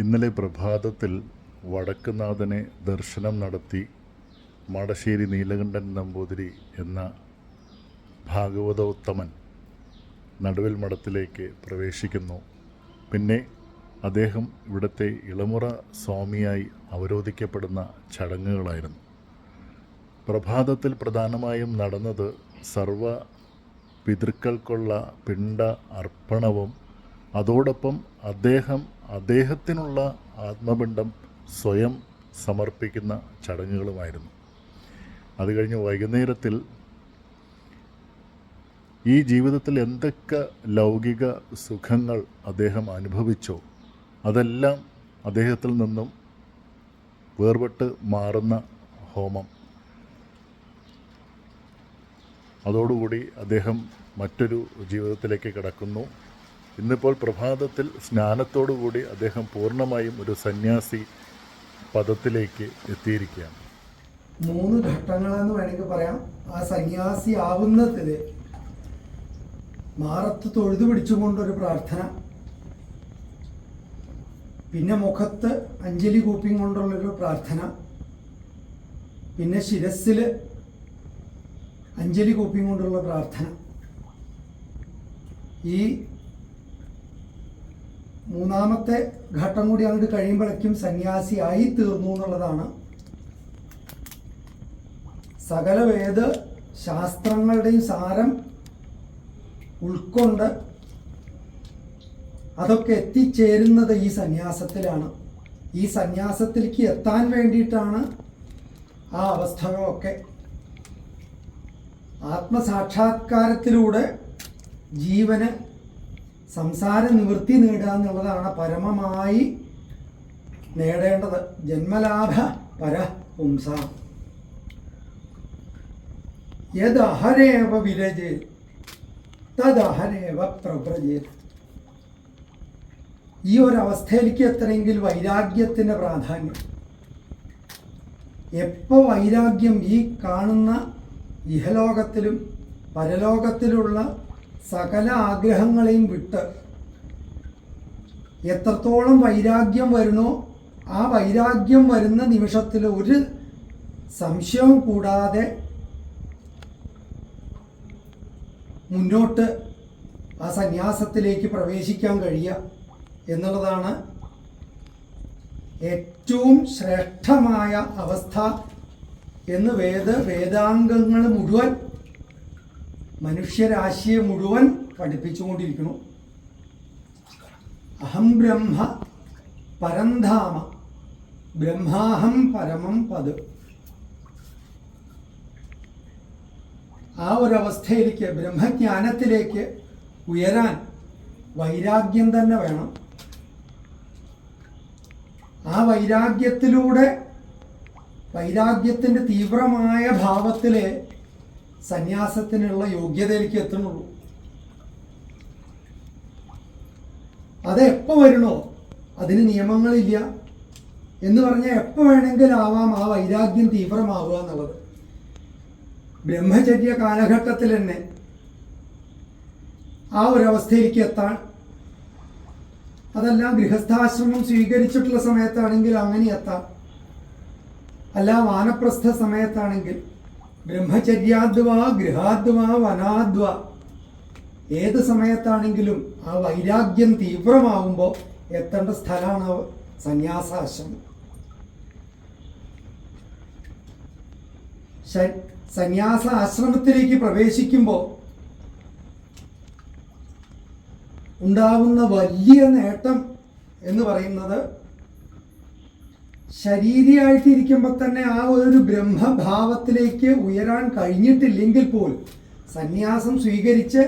ഇന്നലെ പ്രഭാതത്തിൽ വടക്കുനാഥനെ ദർശനം നടത്തി മാടശ്ശേരി നീലകണ്ഠൻ നമ്പൂതിരി എന്ന ഭാഗവതോത്തമൻ നടുവിൽ മഠത്തിലേക്ക് പ്രവേശിക്കുന്നു. പിന്നെ അദ്ദേഹം ഇവിടുത്തെ ഇളമുറ സ്വാമിയായി അവരോധിക്കപ്പെടുന്ന ചടങ്ങുകളായിരുന്നു. പ്രഭാതത്തിൽ പ്രധാനമായും നടന്നത് സർവ പിതൃക്കൾക്കുള്ള പിണ്ട അർപ്പണവും അതോടൊപ്പം അദ്ദേഹം അദ്ദേഹത്തിനുള്ള ആത്മപിണ്ഡം സ്വയം സമർപ്പിക്കുന്ന ചടങ്ങുകളുമായിരുന്നു. അത് കഴിഞ്ഞ് വൈകുന്നേരത്തിൽ ഈ ജീവിതത്തിൽ എന്തൊക്കെ ലൗകിക സുഖങ്ങൾ അദ്ദേഹം അനുഭവിച്ചോ അതെല്ലാം അദ്ദേഹത്തിൽ നിന്നും വേർപെട്ട് മാറുന്ന ഹോമം. അതോടുകൂടി അദ്ദേഹം മറ്റൊരു ജീവിതത്തിലേക്ക് കടക്കുന്നു. ഇന്നിപ്പോൾ പ്രഭാതത്തിൽ സ്നാനത്തോടുകൂടി അദ്ദേഹം പൂർണമായും ഒരു സന്യാസി പദത്തിലേക്ക് എത്തിയിരിക്കുകയാണ്. മൂന്ന് ഘട്ടങ്ങളെന്ന് വേണമെങ്കിൽ പറയാം. ആ സന്യാസി ആവുന്നതിൽ മാറത്ത് തൊഴുതു പിടിച്ചുകൊണ്ടൊരു പ്രാർത്ഥന പിന്നെ മുഖത്ത് അഞ്ജലി കൂപ്പിയും കൊണ്ടുള്ളൊരു പ്രാർത്ഥന പിന്നെ ശിരസിൽ അഞ്ജലി കൂപ്പിയും കൊണ്ടുള്ള പ്രാർത്ഥന. ഈ മൂന്നാമത്തെ ഘട്ടം കൂടി അങ്ങോട്ട് കഴിയുമ്പോഴേക്കും സന്യാസിയായി തീർന്നു എന്നുള്ളതാണ് സകല വേദ ശാസ്ത്രങ്ങളുടെയും സാരം ഉൾക്കൊണ്ട് അതൊക്കെ എത്തിച്ചേരുന്നത് ഈ സന്യാസത്തിലാണ്. ഈ സന്യാസത്തിലേക്ക് എത്താൻ വേണ്ടിയിട്ടാണ് ആ അവസ്ഥകളൊക്കെ ആത്മസാക്ഷാത്കാരത്തിലൂടെ ജീവന് സംസാര നിവൃത്തി നേടുക എന്നുള്ളതാണ് പരമമായി നേടേണ്ടത്. ജന്മലാഭ പര പുംസ. യദഹരേവ വിരജേ തദഹരേവ പ്രവ്രജേ. ഈ ഒരു അവസ്ഥയിലേക്ക് എത്തണമെങ്കിൽ വൈരാഗ്യത്തിന്റെ പ്രാധാന്യം. എപ്പോൾ വൈരാഗ്യം ഈ കാണുന്ന ഇഹലോകത്തിലും പരലോകത്തിലുള്ള സകല ആഗ്രഹങ്ങളെയും വിട്ട് എത്രത്തോളം വൈരാഗ്യം വരണോ ആ വൈരാഗ്യം വരുന്ന നിമിഷത്തിൽ ഒരു സംശയവും കൂടാതെ മുന്നോട്ട് ആ സന്യാസത്തിലേക്ക് പ്രവേശിക്കാൻ കഴിയുക എന്നുള്ളതാണ് ഏറ്റവും ശ്രേഷ്ഠമായ അവസ്ഥ എന്ന് വേദ വേദാംഗങ്ങൾ മുഴുവൻ മനുഷ്യരാശിയെ മുഴുവൻ പഠിപ്പിച്ചുകൊണ്ടിരിക്കുന്നു. അഹം ബ്രഹ്മ പരന്ധാമ ബ്രഹ്മാഹം പരമം പത് ആ ഒരവസ്ഥയിലേക്ക് ബ്രഹ്മജ്ഞാനത്തിലേക്ക് ഉയരാൻ വൈരാഗ്യം തന്നെ വേണം. ആ വൈരാഗ്യത്തിലൂടെ വൈരാഗ്യത്തിന്റെ തീവ്രമായ ഭാവത്തിലെ സന്യാസത്തിനുള്ള യോഗ്യതയിലേക്ക് എത്തുന്നുള്ളൂ. അത് എപ്പോൾ വരണോ? അതിന് നിയമങ്ങളില്ല. എന്ന് പറഞ്ഞാൽ എപ്പോൾ വേണമെങ്കിലും ആവാം ആ വൈരാഗ്യം തീവ്രമാവുക എന്നുള്ളത്. ബ്രഹ്മചര്യ കാലഘട്ടത്തിൽ തന്നെ ആ ഒരവസ്ഥയിലേക്ക് എത്താൻ അതെല്ലാം ഗൃഹസ്ഥാശ്രമം സ്വീകരിച്ചിട്ടുള്ള സമയത്താണെങ്കിൽ അങ്ങനെ എത്താം. അല്ല വാനപ്രസ്ഥ സമയത്താണെങ്കിൽ ബ്രഹ്മചര്യാദ്വാ ഗൃഹാദ്വാ വനാദ്വ. ഏത് സമയത്താണെങ്കിലും ആ വൈരാഗ്യം തീവ്രമാവുമ്പോൾ എത്തേണ്ട സ്ഥലമാണ് സന്യാസാശ്രമം. സന്യാസ ആശ്രമത്തിലേക്ക് പ്രവേശിക്കുമ്പോൾ ഉണ്ടാവുന്ന വലിയ നേട്ടം എന്ന് പറയുന്നത് ശരീരമായിട്ടിരിക്കുമ്പോൾ തന്നെ ആ ഒരു ബ്രഹ്മഭാവത്തിലേക്ക് ഉയരാൻ കഴിഞ്ഞിട്ടില്ലെങ്കിൽ പോലും സന്യാസം സ്വീകരിച്ച്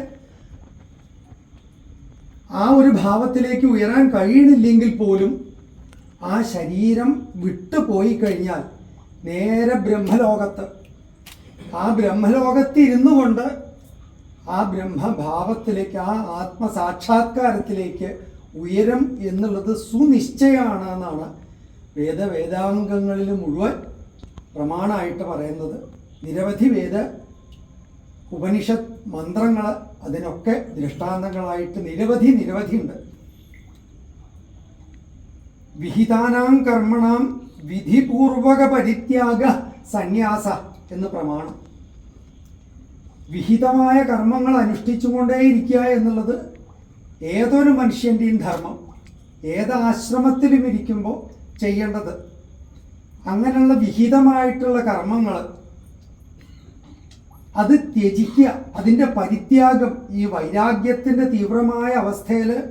ആ ഒരു ഭാവത്തിലേക്ക് ഉയരാൻ കഴിയുന്നില്ലെങ്കിൽ പോലും ആ ശരീരം വിട്ടുപോയി കഴിഞ്ഞാൽ നേരെ ബ്രഹ്മലോകത്ത്. ആ ബ്രഹ്മലോകത്ത് ഇരുന്നു കൊണ്ട് ആ ബ്രഹ്മഭാവത്തിലേക്ക് ആ ആത്മസാക്ഷാത്കാരത്തിലേക്ക് ഉയരം എന്നുള്ളത് സുനിശ്ചയമാണ് എന്നാണ് വേദവേദാംഗങ്ങളിൽ മുഴുവൻ പ്രമാണമായിട്ട് പറയുന്നത് നിരവധി വേദ ഉപനിഷത്ത് മന്ത്രങ്ങൾ അതിനൊക്കെ ദൃഷ്ടാന്തങ്ങളായിട്ട് നിരവധി നിരവധിയുണ്ട്. വിഹിതാനാം കർമ്മണാം വിധിപൂർവക പരിത്യാഗ സന്യാസ എന്ന് പ്രമാണം. വിഹിതമായ കർമ്മങ്ങൾ അനുഷ്ഠിച്ചുകൊണ്ടേയിരിക്കുക എന്നുള്ളത് ഏതൊരു മനുഷ്യന്റെയും ധർമ്മം. ഏതാശ്രമത്തിലും ഇരിക്കുമ്പോൾ ചെയ്യേണ്ടത്. അങ്ങനെയുള്ള വിഹിതമായിട്ടുള്ള കർമ്മങ്ങൾ അത് ത്യജിക്കുക. അതിന്റെ പരിത്യാഗം ഈ വൈരാഗ്യത്തിന്റെ തീവ്രമായ അവസ്ഥയിൽ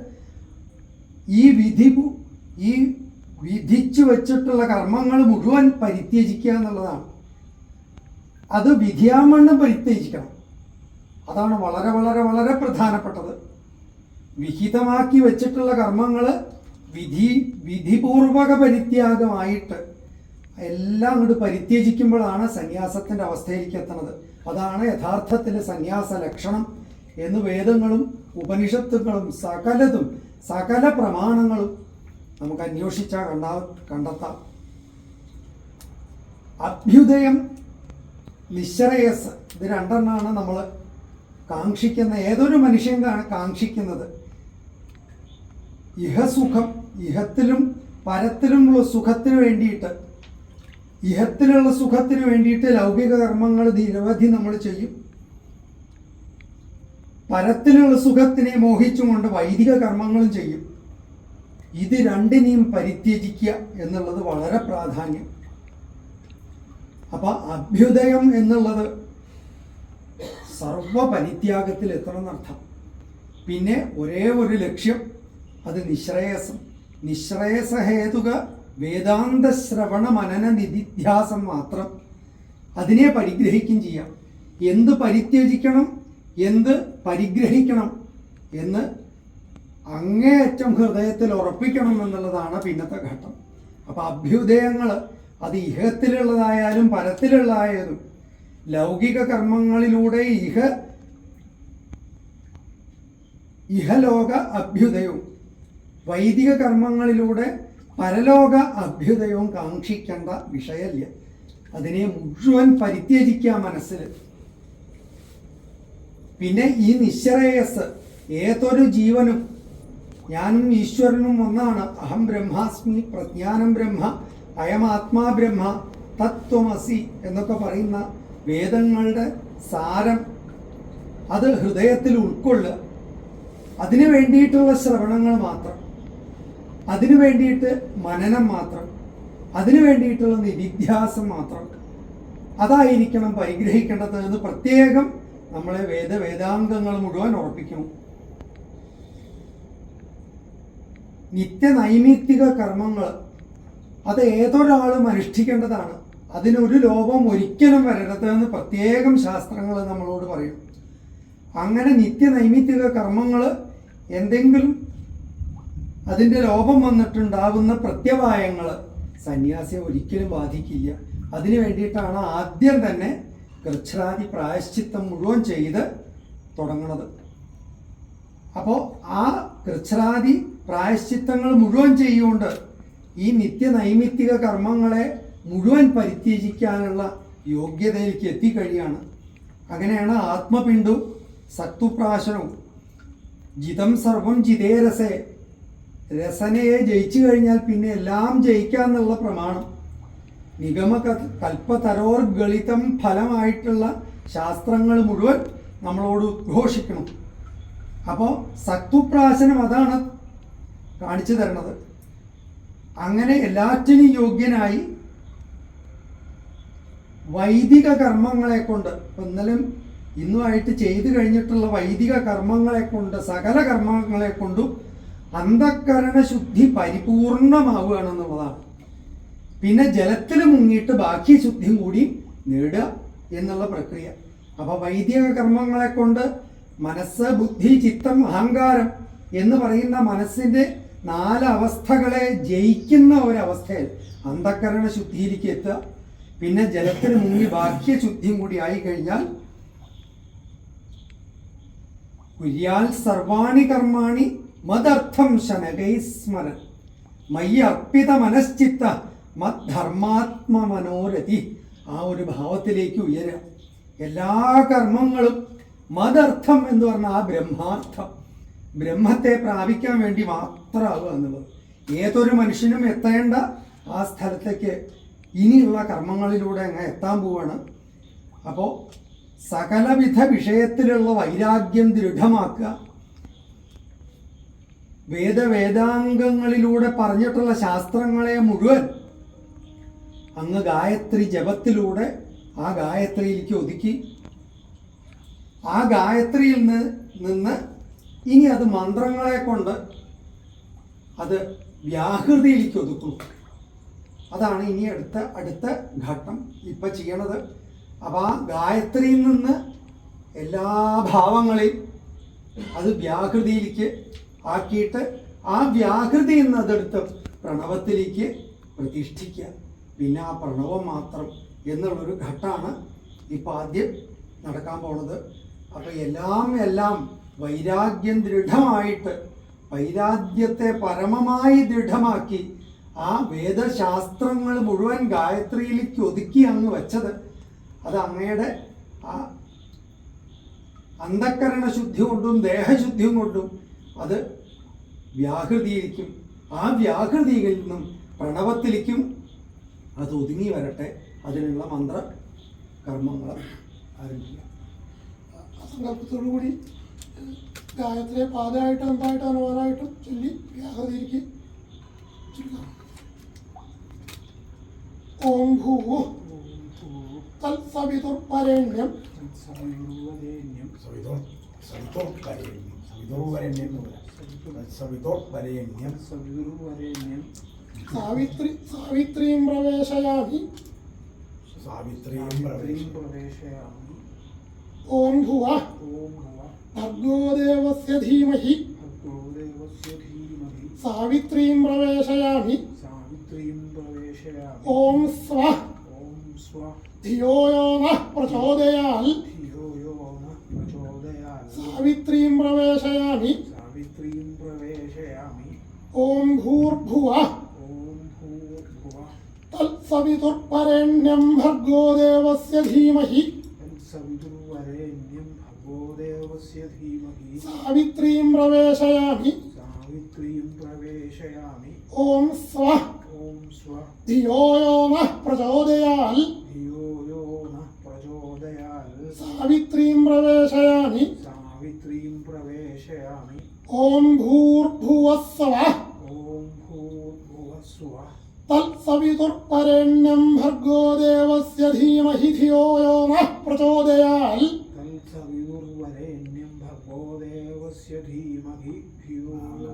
ഈ വിധി ഈ വിധിച്ചു വച്ചിട്ടുള്ള കർമ്മങ്ങൾ മുഴുവൻ പരിത്യജിക്കുക എന്നുള്ളതാണ്. അത് വിധിയാമണ്ണം പരിത്യജിക്കണം. അതാണ് വളരെ വളരെ വളരെ പ്രധാനപ്പെട്ടത്. വിഹിതമാക്കി വെച്ചിട്ടുള്ള കർമ്മങ്ങൾ വിധി വിധിപൂർവക പരിത്യാഗമായിട്ട് എല്ലാം അങ്ങോട്ട് പരിത്യജിക്കുമ്പോഴാണ് സന്യാസത്തിന്റെ അവസ്ഥയിലേക്ക് എത്തുന്നത്. അതാണ് യഥാർത്ഥത്തിൽ സന്യാസ ലക്ഷണം എന്ന് വേദങ്ങളും ഉപനിഷത്തുക്കളും സകലതും സകല പ്രമാണങ്ങളും നമുക്ക് അന്വേഷിച്ചാൽ കണ്ടാ കണ്ടെത്താം. അഭ്യുദയം നിശ്ചരയസ് ഇത് രണ്ടെണ്ണമാണ് നമ്മൾ കാക്ഷിക്കുന്ന ഏതൊരു മനുഷ്യൻ കാക്ഷിക്കുന്നത്? ഇഹസുഖം ഇഹത്തിലും പരത്തിലുമുള്ള സുഖത്തിന് വേണ്ടിയിട്ട് ഇഹത്തിലുള്ള സുഖത്തിന് വേണ്ടിയിട്ട് ലൗകിക കർമ്മങ്ങൾ നിരവധി നമ്മൾ ചെയ്യും. പരത്തിലുള്ള സുഖത്തിനെ മോഹിച്ചുകൊണ്ട് വൈദിക കർമ്മങ്ങളും ചെയ്യും. ഇത് രണ്ടിനെയും പരിത്യജിക്കുക എന്നുള്ളത് വളരെ പ്രാധാന്യം. അപ്പൊ അഭ്യുദയം എന്നുള്ളത് സർവ പരിത്യാഗത്തിൽ എത്തണമെന്നർത്ഥം പിന്നെ ഒരേ ഒരു ലക്ഷ്യം അത് നിശ്രേയസം. നിശ്രേയസഹേതുക വേദാന്ത ശ്രവണ മനന നിധിധ്യാസം മാത്രം അതിനെ പരിഗ്രഹിക്കും ചെയ്യാം. എന്ത് പരിത്യജിക്കണം എന്ത് പരിഗ്രഹിക്കണം എന്ന് അങ്ങേയറ്റം ഹൃദയത്തിൽ ഉറപ്പിക്കണം എന്നുള്ളതാണ് പിന്നത്തെ ഘട്ടം. അപ്പം അഭ്യുദയങ്ങൾ അത് ഇഹത്തിലുള്ളതായാലും പരത്തിലുള്ളതായാലും ലൗകിക കർമ്മങ്ങളിലൂടെ ഇഹ ഇഹലോക അഭ്യുദയവും വൈദിക കർമ്മങ്ങളിലൂടെ പരലോക അഭ്യുദയവും കാക്ഷിക്കേണ്ട വിഷയല്ല. അതിനെ മുഴുവൻ പരിത്യജിക്കുക മനസ്സിൽ പിന്നെ ഈ നിശ്ചരേയസ് ഏതൊരു ജീവനും ഞാനും ഈശ്വരനും ഒന്നാണ്. അഹം ബ്രഹ്മാസ്മി പ്രജ്ഞാനം ബ്രഹ്മ അയം ആത്മാ ബ്രഹ്മ തത്വമസി എന്നൊക്കെ പറയുന്ന വേദങ്ങളുടെ സാരം അത് ഹൃദയത്തിൽ ഉൾക്കൊള്ളുക. അതിനു വേണ്ടിയിട്ടുള്ള ശ്രവണങ്ങൾ മാത്രം. അതിനു വേണ്ടിയിട്ട് മനനം മാത്രം അതിനു വേണ്ടിയിട്ടുള്ള നിധിധ്യാസം മാത്രം. അതായിരിക്കണം പരിഗ്രഹിക്കേണ്ടത് എന്ന് പ്രത്യേകം നമ്മളെ വേദ വേദാംഗങ്ങൾ മുഴുവൻ ഉറപ്പിക്കണം നിത്യനൈമിത്തിക കർമ്മങ്ങൾ അത് ഏതൊരാളും അനുഷ്ഠിക്കേണ്ടതാണ്. അതിനൊരു ലോപം ഒരിക്കലും വരരുത് എന്ന് പ്രത്യേകം ശാസ്ത്രങ്ങൾ നമ്മളോട് പറയും. അങ്ങനെ നിത്യനൈമിത്തിക കർമ്മങ്ങൾ എന്തെങ്കിലും അതിന്റെ ലോപം വന്നിട്ടുണ്ടാവുന്ന പ്രത്യവായങ്ങൾ സന്യാസിയെ ഒരിക്കലും ബാധിക്കില്ല. അതിനു വേണ്ടിയിട്ടാണ് ആദ്യം തന്നെ ഗർച്ഛരാദി പ്രായശ്ചിത്തം മുഴുവൻ ചെയ്ത് തുടങ്ങുന്നത് അപ്പോൾ ആ ഗർച്ഛരാദി പ്രായശ്ചിത്തങ്ങൾ മുഴുവൻ ചെയ്യുകൊണ്ട് ഈ നിത്യനൈമിത്തിക കർമ്മങ്ങളെ മുഴുവൻ പരിത്യജിക്കാനുള്ള യോഗ്യതയിലേക്ക് എത്തിക്കഴിയാണ്. അങ്ങനെയാണ് ആത്മപിണ്ടു സത്വപ്രാശനവും. ജിതം സർവം ജിതേ രസേ രസനയെ ജയിച്ചു കഴിഞ്ഞാൽ പിന്നെ എല്ലാം ജയിക്കാന്നുള്ള പ്രമാണം. നിഗമ കൽപ്പതരോർ ഗളിതം ഫലമായിട്ടുള്ള ശാസ്ത്രങ്ങൾ മുഴുവൻ നമ്മളോട് ഘോഷിക്കണം അപ്പോൾ സത്വപ്രാശനം അതാണ് കാണിച്ചു തരണത് അങ്ങനെ എല്ലാറ്റിനും യോഗ്യനായി വൈദിക കർമ്മങ്ങളെ കൊണ്ട് ഇന്നലും ഇന്നുമായിട്ട് ചെയ്തു കഴിഞ്ഞിട്ടുള്ള വൈദിക കർമ്മങ്ങളെ കൊണ്ട് സകല കർമ്മങ്ങളെ കൊണ്ടും അന്ധക്കരണ ശുദ്ധി പരിപൂർണമാവുകയാണെന്നുള്ളതാണ്. പിന്നെ ജലത്തിൽ മുങ്ങിയിട്ട് ബാക്കി ശുദ്ധിയും കൂടി നേടുക എന്നുള്ള പ്രക്രിയ. അപ്പൊ വൈദിക കർമ്മങ്ങളെ കൊണ്ട് മനസ്സ് ബുദ്ധി ചിത്തം അഹങ്കാരം എന്ന് പറയുന്ന മനസ്സിന്റെ നാല് അവസ്ഥകളെ ജയിക്കുന്ന ഒരവസ്ഥയിൽ അന്ധക്കരണ ശുദ്ധിയിലേക്ക് എത്തുക. പിന്നെ ജലത്തിന് മുങ്ങി ബാഹ്യ ശുദ്ധിയും കൂടി ആയി കഴിഞ്ഞാൽ കുര്യാൽ സർവാണി കർമാണി മദർത്ഥം ശനകൈ സ്മരൻ മയ്യ അർപ്പിത മനശ്ചിത്ത മദ്ധർമാത്മ മനോരഥി. ആ ഒരു ഭാവത്തിലേക്ക് ഉയരുക എല്ലാ കർമ്മങ്ങളും മതർത്ഥം എന്ന് പറഞ്ഞ ആ ബ്രഹ്മാർത്ഥം. ബ്രഹ്മത്തെ പ്രാപിക്കാൻ വേണ്ടി മാത്രമാവുക എന്നുള്ളത്. ഏതൊരു മനുഷ്യനും എത്തേണ്ട ആ സ്ഥലത്തേക്ക് ഇനിയുള്ള കർമ്മങ്ങളിലൂടെ അങ്ങ് എത്താൻ പോവാണ്. അപ്പോൾ സകലവിധ വിഷയത്തിലുള്ള വൈരാഗ്യം ദൃഢമാക്കുക വേദവേദാംഗങ്ങളിലൂടെ പറഞ്ഞിട്ടുള്ള ശാസ്ത്രങ്ങളെ മുഴുവൻ അങ്ങ് ഗായത്രി ജപത്തിലൂടെ ആ ഗായത്രിയിലേക്ക് ഒതുക്കി. ആ ഗായത്രിയിൽ നിന്ന് ഇനി അത് മന്ത്രങ്ങളെ കൊണ്ട് അത് വ്യാഹൃതിയിലേക്ക് ഒതുക്കും അതാണ് ഇനി അടുത്ത അടുത്ത ഘട്ടം ഇപ്പം ചെയ്യണത്. അപ്പോൾ ആ ഗായത്രിയിൽ നിന്ന് എല്ലാ ഭാവങ്ങളെയും അത് വ്യാകൃതിയിലേക്ക് ആക്കിയിട്ട് ആ വ്യാകൃതി എന്നതെടുത്ത് പ്രണവത്തിലേക്ക് പ്രതിഷ്ഠിക്കുക. പിന്നെ ആ പ്രണവം മാത്രം എന്നുള്ളൊരു ഘട്ടമാണ് ഇപ്പം ആദ്യം നടക്കാൻ പോണത്. അപ്പോൾ എല്ലാം എല്ലാം വൈരാഗ്യം ദൃഢമായിട്ട് വൈരാഗ്യത്തെ പരമമായി ദൃഢമാക്കി ആ വേദശാസ്ത്രങ്ങൾ മുഴുവൻ ഗായത്രിയിലേക്ക് ഒതുക്കി അങ്ങ് വെച്ചത്. അത് അങ്ങയുടെ ആ അന്ധക്കരണ ശുദ്ധി കൊണ്ടും ദേഹശുദ്ധിയും കൊണ്ടും അത് വ്യാഹൃതിയിലേക്കും ആ വ്യാഹൃതിയിൽ നിന്നും പ്രണവത്തിലേക്കും അത് ഒതുങ്ങി വരട്ടെ. അതിനുള്ള മന്ത്ര കർമ്മങ്ങൾ ആരംഭിക്കുക. സങ്കല്പത്തോടു കൂടി ഗായത്രിയെ പാതയായിട്ടും എന്തായിട്ടും അനുവാദമായിട്ടും ചൊല്ലി ചൊല്ലാം ഓം ഭൂ തത്സവിതുർവരേണ്യം. സവിതുർ സവിതോർവരേണ്യം സവിതോർവരേണ്യം. എന്ന് പറയാം സവിതോർവരേണ്യം സാവിത്രി സാവിത്രീം പ്രവേശയാമി സാവിത്രിയും പ്രവേശം ഓം ഭുവ ഭർഗോ ദേവസ്യ ധീമഹി സാവിത്രീം പ്രവേശയാമി ഓം സ്വ ധിയോ യോ നഃ പ്രചോദയാൽ സാവിത്രീം പ്രവേശയാമി. ഓം ഭൂർഭുവ. തത്സവിതുർവരേണ്യം ഭർഗോ ദേവസ്യ ധീമഹി. തത്സവിതുർവരേണ്യം ഭർഗോ ദേവസ്യ ധീമഹി. സാവിത്രീം പ്രവേശയാമി. സാവിത്രീം പ്രവേശയാമി. ഓം സ്വ. ഓം സ്വ. ധിയോ യോ നഃ പ്രചോദയാൽ. ധിയോ യോ നഃ പ്രചോദയാൽ. സാവിത്രീം പ്രവേശയാമി. സാവിത്രീം പ്രവേശയാമി ഓം ഭൂർഭുവസ്സവ ഓം ഭൂർഭുവസ്വ. തത്സവിതുർവരേണ്യം ഭർഗോ ദേവസ്യ ധീമഹി ധിയോ യോ നഃ പ്രചോദയാൽ. തത്സവിതുർവരേണ്യം ഭർഗോ ദേവസ്യ ധീമഹി ധിയോ യോ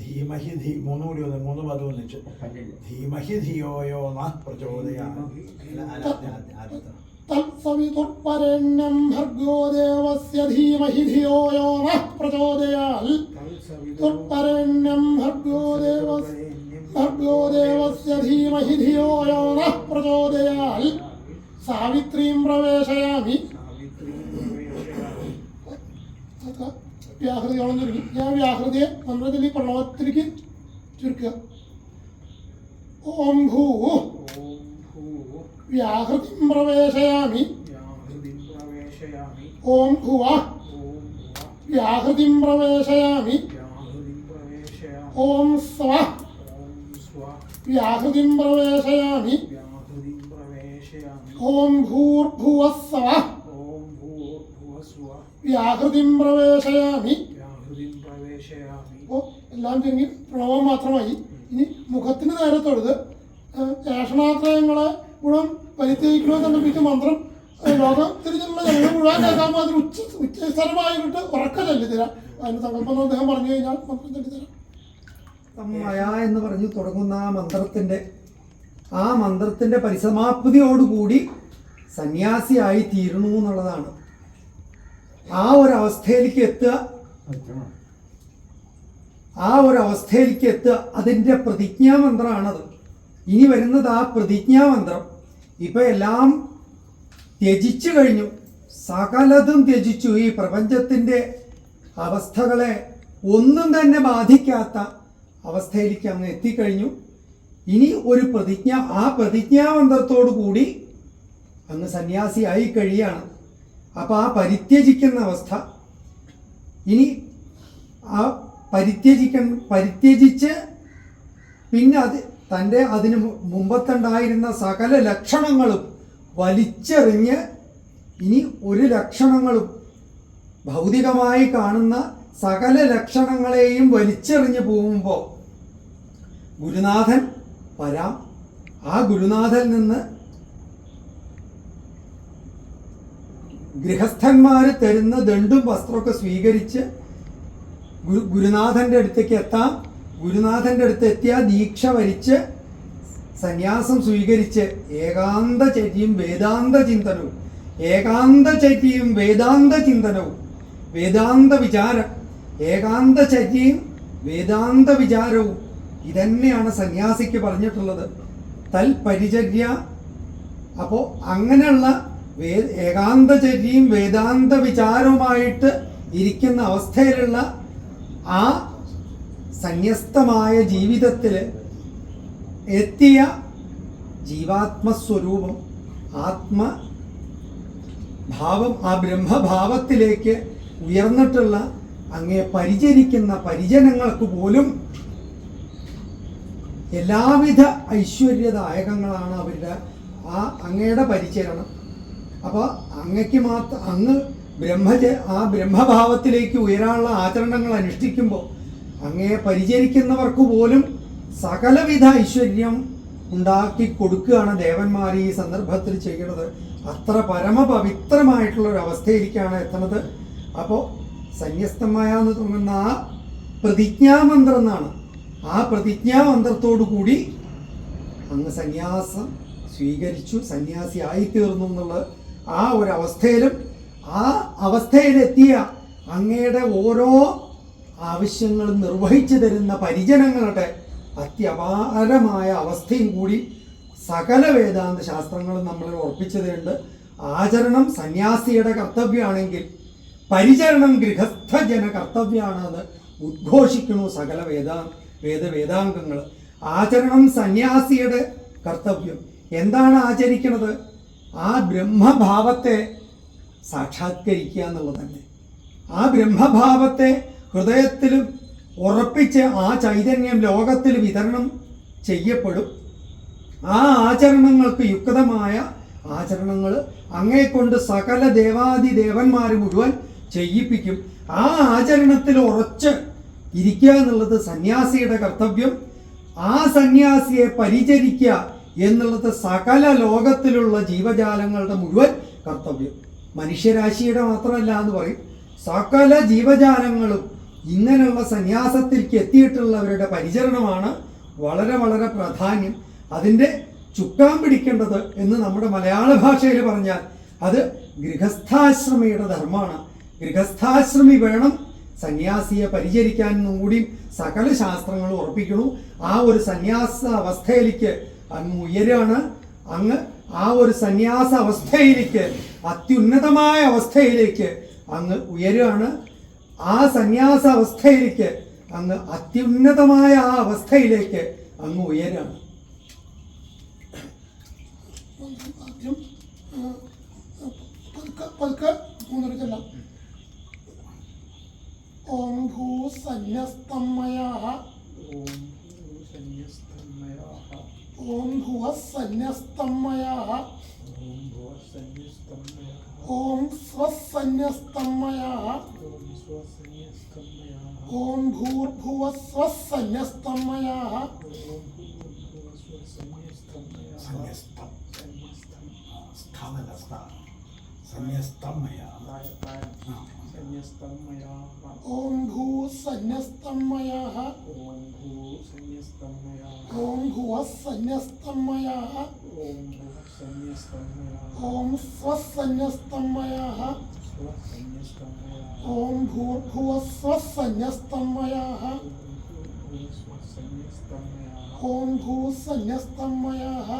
ധീമഹി ധീ മൂന്ന് കൂടി വന്നു മൂന്ന് പദം ഒന്നിച്ചു. ധീമഹി ധിയോയോ ന പ്രചോദയാമി തത്സവിതുർവരേണ്യം ഭർഗോ ദേവസ്യ ധീമഹി ധിയോ യോ നഃ പ്രചോദയാൽ തുർവരേണ്യം ഭർഗോ ദേവസ് ഭർഗോ ദേവസ്യ ധീമഹി ധിയോ യോ നഃ പ്രചോദയാൽ സാവിത്രീം പ്രവേശയാമി സാവിത്രീം പ്രവേശയാമി അതൊക്കെ വ്യാഹൃതിയോളം ചുരുങ്ങി ഞാൻ വ്യാഹൃതിയെ മന്ത്രത്തിലേക്ക് പ്രണവത്തിലേക്ക് ചുരുക്കുക ഓം ഭൂ ഓം ഭൂ വ്യാഹൃതിം പ്രവേശയാമി ഓം ഭുവ. വ്യാഹൃതിം പ്രവേശയാമി ഓം സ്വ. സ്വ വ്യാഹൃതിം പ്രവേശയാമി ഓം ഓം ഭൂർഭുവസ്വ വ്യാഹൃതിം പ്രവേശയാമി എല്ലാം ചുരുങ്ങി പ്രണവം മാത്രമായി. ഇനി മുഖത്തിന് നേരെ തൊഴുത് ഏഷണാത്രയങ്ങളെ മുഴുവൻ പരിത്യജിക്കണമെന്ന് കണ്ടുപിടിച്ച മന്ത്രം ഏ, ലോകം തിരിഞ്ഞുള്ള ജനങ്ങൾ മുഴുവൻ അതിന് ഉച്ച ഉച്ചസ്ഥലമായിട്ട് ഉറക്ക ചൊല്ലിത്തരാം. അതിന് സങ്കല്പം അദ്ദേഹം പറഞ്ഞു കഴിഞ്ഞാൽ മന്ത്രം ചൊല്ലിത്തരാം. മയ എന്ന് പറഞ്ഞു തുടങ്ങുന്ന ആ മന്ത്രത്തിന്റെ ആ മന്ത്രത്തിന്റെ പരിസമാപ്തിയോടുകൂടി സന്യാസിയായി തീരണു എന്നുള്ളതാണ്. ആ ഒരു അവസ്ഥയിലേക്ക് എത്തുക ആ ഒരു അവസ്ഥയിലേക്ക് എത്തുക അതിന്റെ പ്രതിജ്ഞാമന്ത്രമാണത്. ഇനി വരുന്നത് ആ പ്രതിജ്ഞാമന്ത്രം. ഇപ്പം എല്ലാം ത്യജിച്ചു കഴിഞ്ഞു. സകലതും ത്യജിച്ചു. ഈ പ്രപഞ്ചത്തിന്റെ അവസ്ഥകളെ ഒന്നും തന്നെ ബാധിക്കാത്ത അവസ്ഥയിലേക്ക് അങ്ങ് എത്തിക്കഴിഞ്ഞു. ഇനി ഒരു പ്രതിജ്ഞ ആ പ്രതിജ്ഞാമന്ത്രത്തോടു കൂടി അങ്ങ് സന്യാസിയായി കഴിയാണ്. അപ്പോൾ ആ പരിത്യജിക്കുന്ന അവസ്ഥ. ഇനി ആ പരിത്യജിക്ക പരിത്യജിച്ച് പിന്നെ അത് തന്റെ അതിന് മുമ്പത്തുണ്ടായിരുന്ന സകല ലക്ഷണങ്ങളും വലിച്ചെറിഞ്ഞ് ഇനി ഒരു ലക്ഷണങ്ങളും ഭൗതികമായി കാണുന്ന സകല ലക്ഷണങ്ങളെയും വലിച്ചെറിഞ്ഞ് പോകുമ്പോൾ ഗുരുനാഥൻ വരാം. ആ ഗുരുനാഥൻ നിന്ന് ഗൃഹസ്ഥന്മാർ തരുന്ന ദണ്ടും വസ്ത്രമൊക്കെ സ്വീകരിച്ച് ഗുരു ഗുരുനാഥന്റെ അടുത്തേക്ക് എത്താം. ഗുരുനാഥന്റെ അടുത്ത് എത്തിയ ദീക്ഷ വരിച്ച് സന്യാസം സ്വീകരിച്ച് ഏകാന്ത ഏകാന്തചര്യയും വേദാന്ത ചിന്തനവും. ഏകാന്ത ഏകാന്തചര്യയും വേദാന്ത ചിന്തനവും. വേദാന്ത വിചാരം. ഏകാന്ത ഏകാന്തചര്യയും വേദാന്ത വിചാരവും. ഇതന്നെയാണ് സന്യാസിക്ക് പറഞ്ഞിട്ടുള്ളത്. തൽ പരിചര്യ. അപ്പോൾ അങ്ങനെയുള്ള വേ ഏകാന്തചര്യയും വേദാന്ത വിചാരവുമായിട്ട് ഇരിക്കുന്ന അവസ്ഥയിലുള്ള ആ സന്യസ്തമായ ജീവിതത്തിൽ എത്തിയ ജീവാത്മസ്വരൂപം ആത്മ ഭാവം ആ ബ്രഹ്മഭാവത്തിലേക്ക് ഉയർന്നിട്ടുള്ള അങ്ങേ പരിചരിക്കുന്ന പരിജനങ്ങൾക്ക് പോലും എല്ലാവിധ ഐശ്വര്യദായകങ്ങളാണ് അവരുടെ ആ അങ്ങയുടെ പരിചരണം. അപ്പോൾ അങ്ങയ്ക്ക് മാത്രം അങ്ങ് ബ്രഹ്മജ ആ ബ്രഹ്മഭാവത്തിലേക്ക് ഉയരാനുള്ള ആചരണങ്ങൾ അനുഷ്ഠിക്കുമ്പോൾ അങ്ങയെ പരിചരിക്കുന്നവർക്ക് പോലും സകലവിധ ഐശ്വര്യം ഉണ്ടാക്കി കൊടുക്കുകയാണ് ദേവന്മാർ ഈ സന്ദർഭത്തിൽ ചെയ്യുന്നത്. അത്ര പരമപവിത്രമായിട്ടുള്ള ഒരു അവസ്ഥയിലേക്കാണ് എത്തുന്നത്. അപ്പോൾ സന്യസ്തമായ എന്ന് ആ പ്രതിജ്ഞാമന്ത്രം എന്നാണ് ആ പ്രതിജ്ഞാമന്ത്രത്തോടു കൂടി അങ്ങ് സന്യാസം സ്വീകരിച്ചു സന്യാസി ആയിത്തീർന്നു എന്നുള്ള ആ ഒരു ആ അവസ്ഥയിലെത്തിയ അങ്ങയുടെ ഓരോ ആവശ്യങ്ങളും നിർവഹിച്ചു തരുന്ന പരിജനങ്ങളുടെ അത്യപാരമായ അവസ്ഥയും കൂടി സകല വേദാന്ത ശാസ്ത്രങ്ങളും നമ്മൾ ഉറപ്പിച്ചതുണ്ട്. ആചരണം സന്യാസിയുടെ കർത്തവ്യമാണെങ്കിൽ പരിചരണം ഗൃഹസ്ഥജന കർത്തവ്യമാണെന്ന് ഉദ്ഘോഷിക്കുന്നു സകല വേദാ വേദ വേദാംഗങ്ങൾ. ആചരണം സന്യാസിയുടെ കർത്തവ്യം. എന്താണ് ആചരിക്കുന്നത്? ആ ബ്രഹ്മഭാവത്തെ സാക്ഷാത്കരിക്കുക എന്നുള്ളത് തന്നെ ആ ബ്രഹ്മഭാവത്തെ ഹൃദയത്തിലും ഉറപ്പിച്ച് ആ ചൈതന്യം ലോകത്തിൽ വിതരണം ചെയ്യപ്പെടും. ആ ആചരണങ്ങൾക്ക് യുക്തമായ ആചരണങ്ങൾ അങ്ങേ കൊണ്ട് സകല ദേവാദി ദേവന്മാർ മുഴുവൻ ചെയ്യിപ്പിക്കും. ആ ആചരണത്തിൽ ഉറച്ച് ഇരിക്കുക എന്നുള്ളത് സന്യാസിയുടെ കർത്തവ്യം. ആ സന്യാസിയെ പരിചരിക്കുക എന്നുള്ളത് സകല ലോകത്തിലുള്ള ജീവജാലങ്ങളുടെ മുഴുവൻ കർത്തവ്യം. മനുഷ്യരാശിയുടെ മാത്രമല്ല എന്ന് പറയും. സകല ജീവജാലങ്ങളും ഇങ്ങനെയുള്ള സന്യാസത്തിലേക്ക് എത്തിയിട്ടുള്ളവരുടെ പരിചരണമാണ് വളരെ വളരെ പ്രാധാന്യം. അതിന്റെ ചുക്കാൻ പിടിക്കേണ്ടത് എന്ന് നമ്മുടെ മലയാള ഭാഷയിൽ പറഞ്ഞാൽ അത് ഗൃഹസ്ഥാശ്രമിയുടെ ധർമ്മമാണ്. ഗൃഹസ്ഥാശ്രമി വേണം സന്യാസിയെ പരിചരിക്കാൻ കൂടി സകല ശാസ്ത്രങ്ങൾ ഉറപ്പിക്കണു ആ ഒരു സന്യാസ അവസ്ഥയിലേക്ക് അങ്ങ് ഉയരാണ്. അങ്ങ് ആ ഒരു സന്യാസ അവസ്ഥയിലേക്ക് അത്യുന്നതമായ അവസ്ഥയിലേക്ക് അങ്ങ് ഉയരുകയാണ് ആ സന്യാസ അവസ്ഥയിലേക്ക് അങ്ങ് അത്യുന്നതമായ ആ അവസ്ഥയിലേക്ക് അങ്ങ് ഉയരാണ്. ഓം പതുക്കെ മൂന്നര ഓം ഭൂ സന്യസ്തമയാ ഓം ഭുവ സന്യസ്തമയാ ഓം സ്വസന്യസ്തമയാ ओम भूर् भुव स्वसंयस्तमयाः संयस्तम स्थावदस्ता संयस्तमयाः ओम भू संयस्तमयाः ओम भू संयस्तमयाः ओम भुव संयस्तमयाः ओम भू संयस्तमयाः ओम ओम भूर्भुवस्वसंयस्तन्मयाः ओम भूसंयस्तन्मयाः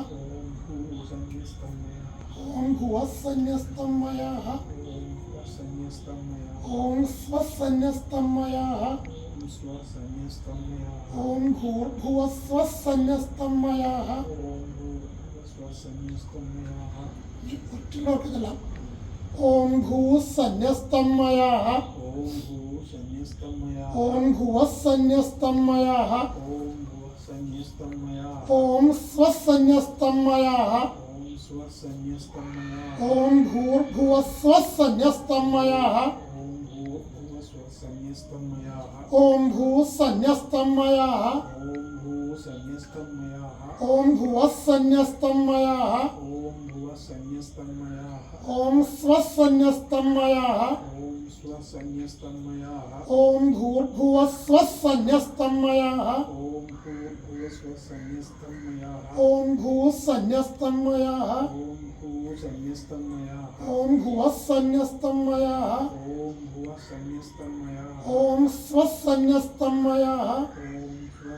ओम भुवस्संयस्तन्मयाः ओम स्वसंयस्तन्मयाः ओम भूर्भुवस्वसंयस्तन्मयाः ये उत्तर के जला ॐ भूसन्यस्तं मया ॐ भूसन्यस्तं मया ॐ भुवस्सन्यस्तं मया ॐ भुवस्सन्यस्तं मया ॐ स्वसन्यस्तं मया ॐ भूर्भुवस्वसन्यस्तं मया ॐ भूसन्यस्तं मया ॐ भूवस्सन्यस्तं मया ഭൂ സന്യസ്തം മയാ ഓം ഭുവസന്യസ്തം മയാ ഓം ഭൂ സന്യസ്തം മയാ ഓം സ്വസന്യസ്തം മയാ ഓം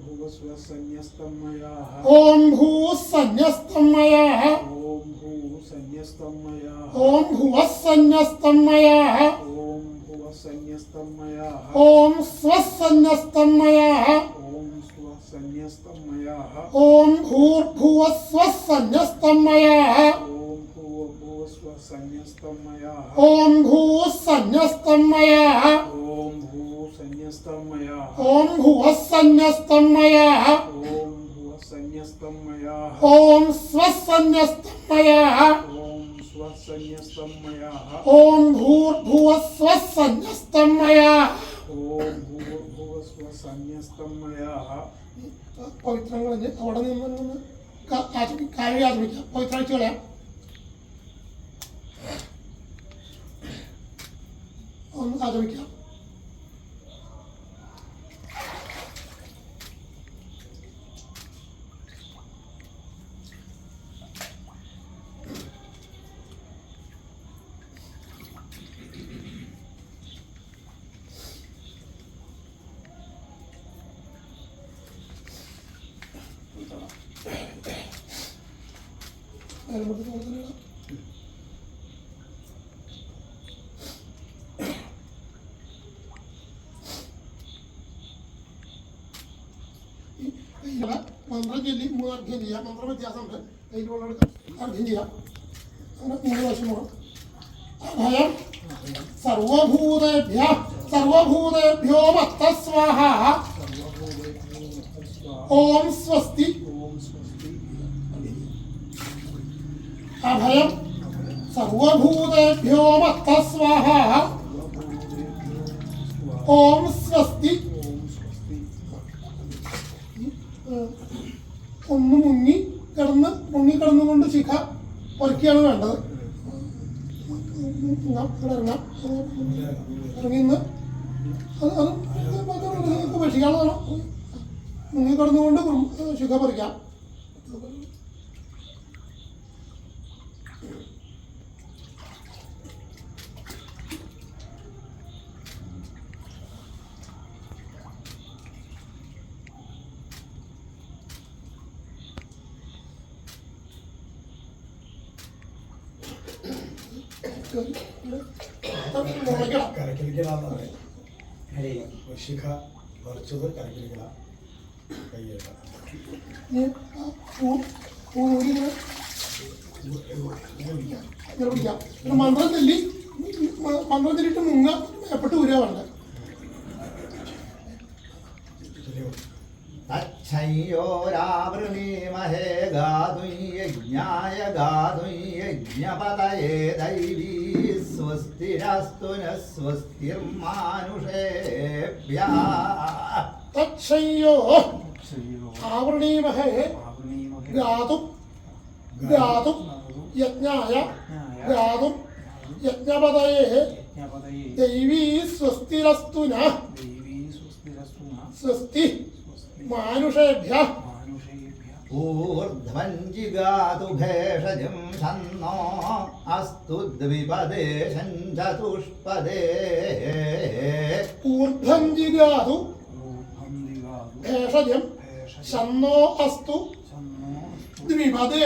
ഭുവ സ്വസന്യസ്തം മയാ ഓം ഭൂസന്യസ്തം മയാ ഓം ഭൂ സന്യസ്തം മയാ സന്യസ്തം മയാ ഓം ഭുവസന്യസ്തം മയാ ഓം ഭുവ സന്യസ്തം മയാ ഓം സ്വസന്യസ്തം മയാ ഓം സ്വസന്യസ്തം മയാ ഓം ഭൂർഭുവസ്വസന്യസ്തം മയാ ഓം ഭൂർഭുവ സ്വസന്യസ്തം മയാ പവിത്രങ്ങളിൽ അവിടെ നിന്ന് നിന്ന് കാര്യം ആചരിക്കാം പവിത്രാഴ്ച കളയാം ഒന്ന് ആചരിക്കാം അയൽപക്കത്ത് കൊടുത്തില്ല. ഈ- ഇവിടെ മന്ത്രം ചൊല്ലി മൂന്ന് അർഘ്യം ചെയ്യാം മന്ത്രം വ്യത്യാസമുണ്ട് അതിൽ വെള്ളം അർഘ്യം ചെയ്യാം അങ്ങനെ മൂന്ന് പ്രാവശ്യം പോകണം അഭയം സർവഭൂതേഭ്യ സർവഭൂതേഭ്യോ മത്തസ്വാഹ ഓം സ്വസ്തി ഓം സ്വസ്തി അഭയം സർവഭൂതേഭ്യോ മത്തസ്വാഹ ഓം സ്വസ്തി. ഒന്ന് മുങ്ങി കിടന്ന് മുങ്ങി കിടന്നുകൊണ്ട് ശിഖ ഒരുക്കിയാണ് വേണ്ടത് ഇറങ്ങാം ഇവിടെ ഇറങ്ങാം. ഇറങ്ങി അത് അത് ഉപേക്ഷിക്കാനുള്ളതാണ് മുങ്ങി കിടന്നുകൊണ്ട് ശിഖ പറിക്കാം. ശിഖ വർച്ചത് ഇങ്ങനെ പിടിക്കാം മന്ത്രം ചൊല്ലിട്ട് മുങ്ങ എപ്പോട്ട് ഊരുക വേണ്ടത് ഗാതുയ്യജ്ഞായ ഗാതുയ്യജ്ഞപതയേ ദൈവീ സ്വസ്തിരസ്തു ന സ്വസ്തിർമാനുഷേഭ്യ തക്ഷയ്യോ ആവൃണീമഹേ ഗാതു ഗാതു യജ്ഞായ ഗാതു യജ്ഞപതയേ ദൈവീ സ്വസ്തിരസ്തു ന സ്വസ്തി മാനുഷേഭ്യ ഊർധ്വം ജിഗാതു ഭേഷജം ഷന്നോ അസ്തു ദ്വിപദേശം ചതുഷ്പദേ ഊർധ്വം ജിഗാതു ഊർധ്വം ദിഗാതു ഭേഷജം ഷന്നോ അസ്തു ദ്വിപദേ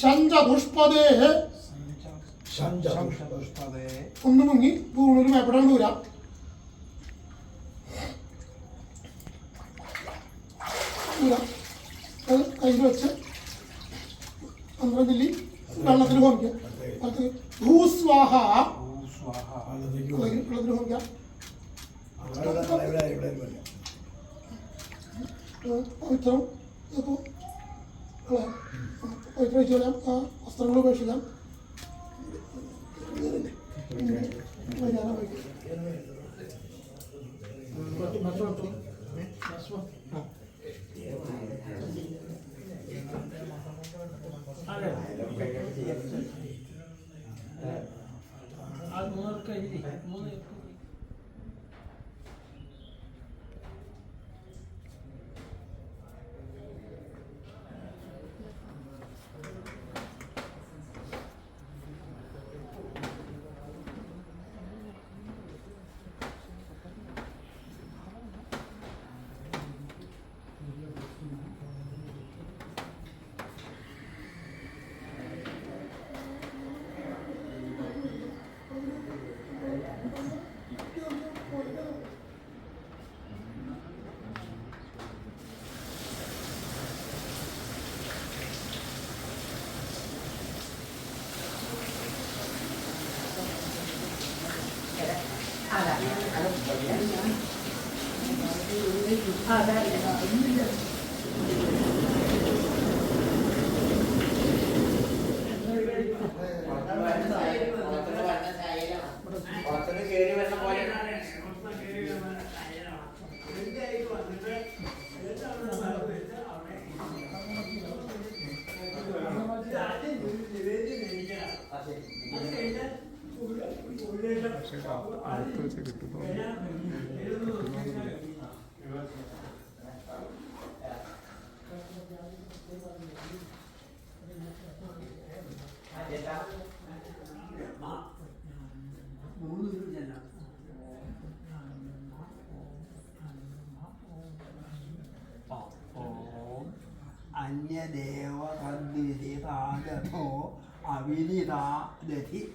ഷഞ്ചതുഷ്പദേ സഞ്ച സഞ്ചതുഷ്പദേ ഒന്ന് മുങ്ങി പൂണൂരും എവിടെ വരാം അത് കയ്യിൽ വെച്ച് പന്ത്രണ്ടില്ലി വെള്ളത്തിൽ ഹോമിക്കാം അത് ഭൂസ്വാഹ. വെള്ളത്തിൽ വെള്ളത്തിൽ ഹോമിക്കാം അവിടെ ഇവിടെ ഇവിടെ ഇവിടെ ഇവിടെ അത് പവിത്രം ഇപ്പോൾ പവിത്രം വെച്ച് കളയാം ആ വസ്ത്രങ്ങൾ ഉപേക്ഷിക്കാം വരാനാ വൈകി അത് മൂന്നർക്ക് മൂന്ന് A 对选题